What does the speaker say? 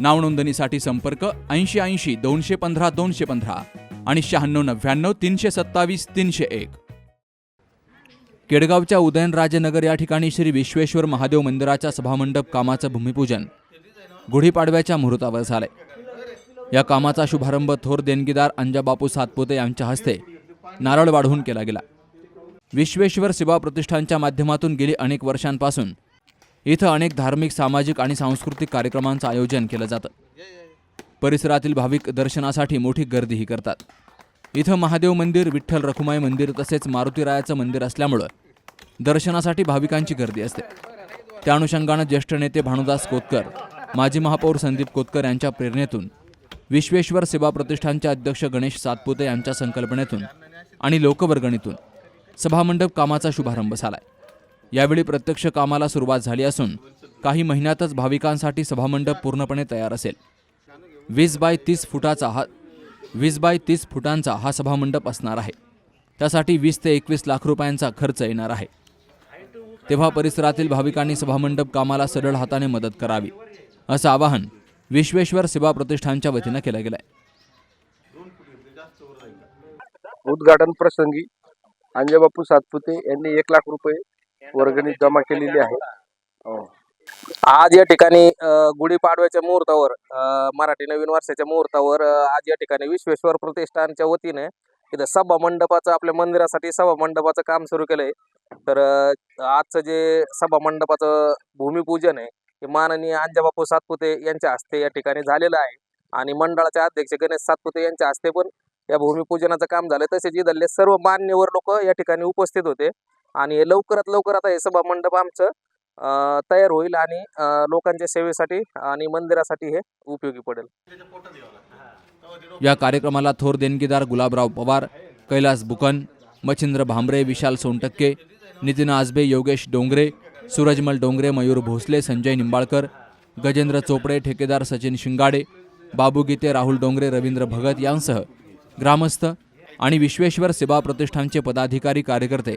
नावनोंदणीसाठी संपर्क ऐंशी ऐंशी दोनशे पंधरा दोनशे पंधरा आणि शहाण्णव नव्याण्णव तीनशे सत्तावीस तीनशे एक. केडगावच्या उदयनराजेनगर या ठिकाणी श्री विश्वेश्वर महादेव मंदिराच्या सभामंडप कामाचं भूमिपूजन गुढीपाडव्याच्या मुहूर्तावर झाले या कामाचा शुभारंभ थोर देणगीदार अंजाबापू सातपुते यांच्या हस्ते नारळ वाढवून केला गेला. विश्वेश्वर सेवा प्रतिष्ठानच्या माध्यमातून गेली अनेक वर्षांपासून इथं अनेक धार्मिक सामाजिक आणि सांस्कृतिक कार्यक्रमांचं आयोजन केलं जातं. परिसरातील भाविक दर्शनासाठी मोठी गर्दीही करतात. इथं महादेव मंदिर विठ्ठल रखुमाई मंदिर तसेच मारुतीरायाचं मंदिर असल्यामुळं दर्शनासाठी भाविकांची गर्दी असते. त्या अनुषंगानं ज्येष्ठ नेते भानुदास कोतकर माजी महापौर संदीप कोतकर यांच्या प्रेरणेतून विश्वेश्वर सेवा प्रतिष्ठानचे अध्यक्ष गणेश सातपुते यांच्या संकल्पनेतून आणि लोकवर्गणीतून सभामंडप कामाचा शुभारंभ झाला आहे यावेळी प्रत्यक्ष कामाला सुरुवात झाली असून काही महिन्यातच भाविकांसाठी सभामंडप पूर्णपणे तयार असेल. वीस बाय तीस फुटाचा हा वीस बाय तीस फुटांचा हा सभामंडप असणार आहे. त्यासाठी वीस ते एकवीस लाख रुपयांचा खर्च येणार आहे. तेव्हा परिसरातील भाविकांनी सभामंडप कामाला सरळ हाताने मदत करावी असं आवाहन विश्वेश्वर सेवा प्रतिष्ठानच्या वतीनं केलं गेलंय. उद्घाटन प्रसंगी अंजबापू सातपुते यांनी एक लाख रुपये वर्गणी जमा केलेली आहे. हो. आज या ठिकाणी गुढीपाडव्याच्या मुहूर्तावर मराठी नवीन वर्षाच्या मुहूर्तावर आज या ठिकाणी विश्वेश्वर प्रतिष्ठानच्या वतीने इथं सभा मंडपाचं आपल्या मंदिरासाठी सभा मंडपाचं काम सुरू केलंय. तर आजचं जे सभा मंडपाचं भूमिपूजन आहे हे माननीय अंजाबापू सातपुते यांच्या हस्ते या ठिकाणी झालेलं आहे. आणि मंडळाचे अध्यक्ष गणेश सातपुते यांच्या हस्ते पण या भूमिपूजनाचं काम झालं तसेच इथले सर्व मान्यवर लोक या ठिकाणी उपस्थित होते. आणि लवकरात लवकर आता हे सभा मंडप आमचं तयार होईल आणि लोकांच्या सेवेसाठी आणि मंदिरासाठी हे उपयोगी पडेल. या कार्यक्रमाला थोर देणगीदार गुलाबराव पवार कैलास बुकन मच्छिंद्र भांबरे विशाल सोनटक्के नितीन आजबे योगेश डोंगरे सूरजमल डोंगरे मयूर भोसले संजय निंबाळकर गजेंद्र चोपडे ठेकेदार सचिन शिंगाडे बाबू गीते राहुल डोंगरे रवींद्र भगत यांसह ग्रामस्थ आणि विश्वेश्वर सेवा प्रतिष्ठानचे पदाधिकारी कार्यकर्ते